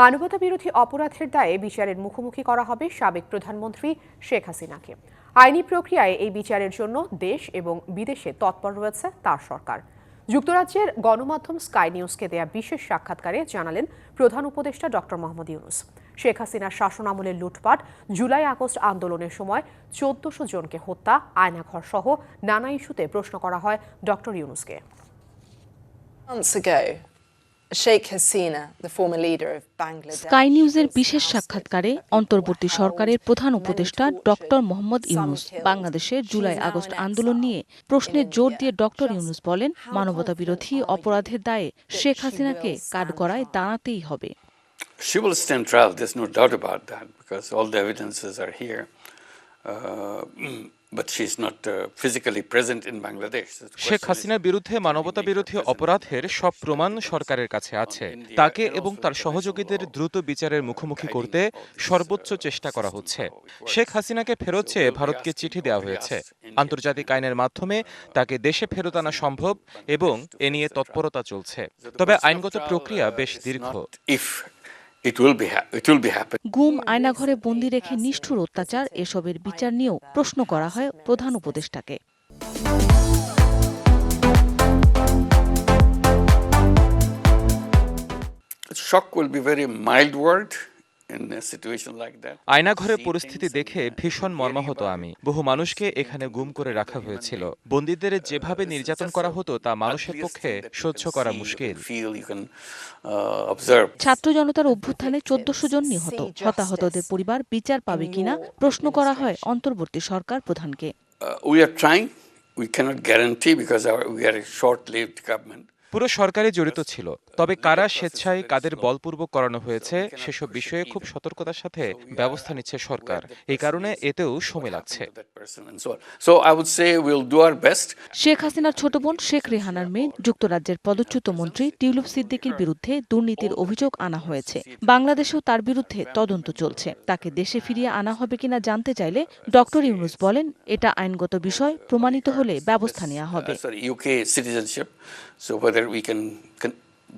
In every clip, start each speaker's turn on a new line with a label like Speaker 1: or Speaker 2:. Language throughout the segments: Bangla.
Speaker 1: মানবতা বিরোধী অপরাধের দায়ে বিচারের মুখোমুখি করা হবে সাবেক প্রধানমন্ত্রী শেখ হাসিনাকে। আইনি প্রক্রিয়ায় এই বিচারের জন্য দেশ এবং বিদেশে তৎপর রয়েছে তার সরকার। যুক্তরাজ্যের গণমাধ্যম স্কাই নিউজকে দেয়া বিশেষ সাক্ষাৎকারে জানালেন প্রধান উপদেষ্টা ডক্টর মোহাম্মদ ইউনুস। শেখ হাসিনার শাসনামলের লুটপাট, জুলাই আগস্ট আন্দোলনের সময় চোদ্দশো জনকে হত্যা, আয়নাঘর সহ নানা ইস্যুতে প্রশ্ন করা হয় ডক্টর ইউনুসকে।
Speaker 2: স্কাই নিউজের বিশেষ সাক্ষাৎকারে অন্তর্বর্তী সরকারের প্রধান উপদেষ্টা ডক্টর মোহাম্মদ ইউনুস বাংলাদেশে জুলাই আগস্ট আন্দোলন নিয়ে প্রশ্নের জোর দিয়ে ডক্টর ইউনুস বলেন মানবতা বিরোধী অপরাধের দায়ে শেখ হাসিনাকে কাঠগড়ায় দাঁড়াতেই হবে।
Speaker 3: She will stand trial, there's no doubt about that, because all the evidences are here. Uh, uh,
Speaker 4: Sheikh হাসিনার বিরুদ্ধে মানবতা বিরোধী অপরাধের সব প্রমাণ সরকারের কাছে আছে। তাকে এবং তার সহযোগীদের দ্রুত বিচারের মুখোমুখি করতে সর্বোচ্চ চেষ্টা করা হচ্ছে। শেখ হাসিনাকে ফেরত চেয়ে ভারতকে চিঠি দেওয়া হয়েছে। আন্তর্জাতিক আইনের মাধ্যমে তাকে দেশে ফেরত আনা সম্ভব এবং এ নিয়ে তৎপরতা চলছে। তবে আইনগত প্রক্রিয়া বেশ দীর্ঘ।
Speaker 2: গুম আয়নাঘরে বন্দি রেখে নিষ্ঠুর অত্যাচার এসবের বিচার নিয়েও প্রশ্ন করা হয় প্রধান উপদেষ্টাকে।
Speaker 3: Shock will mild word in a situation like that.
Speaker 4: আয়নাঘরের পরিস্থিতি দেখে ভীষণ মর্মাহত আমি বহু মানুষকে এখানে গুম করে রাখা হয়েছিল বন্দীদের যেভাবে নির্যাতন করা হতো তা মানুষের পক্ষে সহ্য করা মুশকিল
Speaker 3: uh.
Speaker 2: ছাত্র জনতার অভ্যুত্থানে চোদ্দশো জন নিহত হতাহতদের পরিবার বিচার পাবে কিনা প্রশ্ন করা হয় অন্তর্বর্তী সরকার প্রধানকে
Speaker 3: Uh, we are trying. We cannot guarantee because our, we are a short-lived government.
Speaker 4: পুরো সরকারই জড়িত ছিল তবে কারা স্বেচ্ছায় কাদের বলপূর্বক করানো হয়েছে সেসব বিষয়ে খুব সতর্কতার সাথে ব্যবস্থা নিচ্ছে সরকার। এই কারণে এতেও সময় লাগছে.
Speaker 2: শেখ হাসিনার ছোট বোন শেখ রেহানার মেয়ে যুক্তরাজ্যের পদচ্যুত মন্ত্রী টিউলিপ সিদ্দিকির বিরুদ্ধে দুর্নীতির অভিযোগ আনা হয়েছে। বাংলাদেশেও তার বিরুদ্ধে তদন্ত চলছে। তাকে দেশে ফিরিয়ে আনা হবে কিনা জানতে চাইলে ডক্টর ইউনুস বলেন এটা আইনগত বিষয় প্রমাণিত হলে ব্যবস্থা নেওয়া হবে।
Speaker 3: Uh, sorry, UK citizenship. So whether we can, can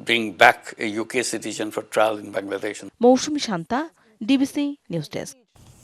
Speaker 3: bring back a UK citizen for trial in Bangladesh.
Speaker 2: Mousumi Shanta DBC news desk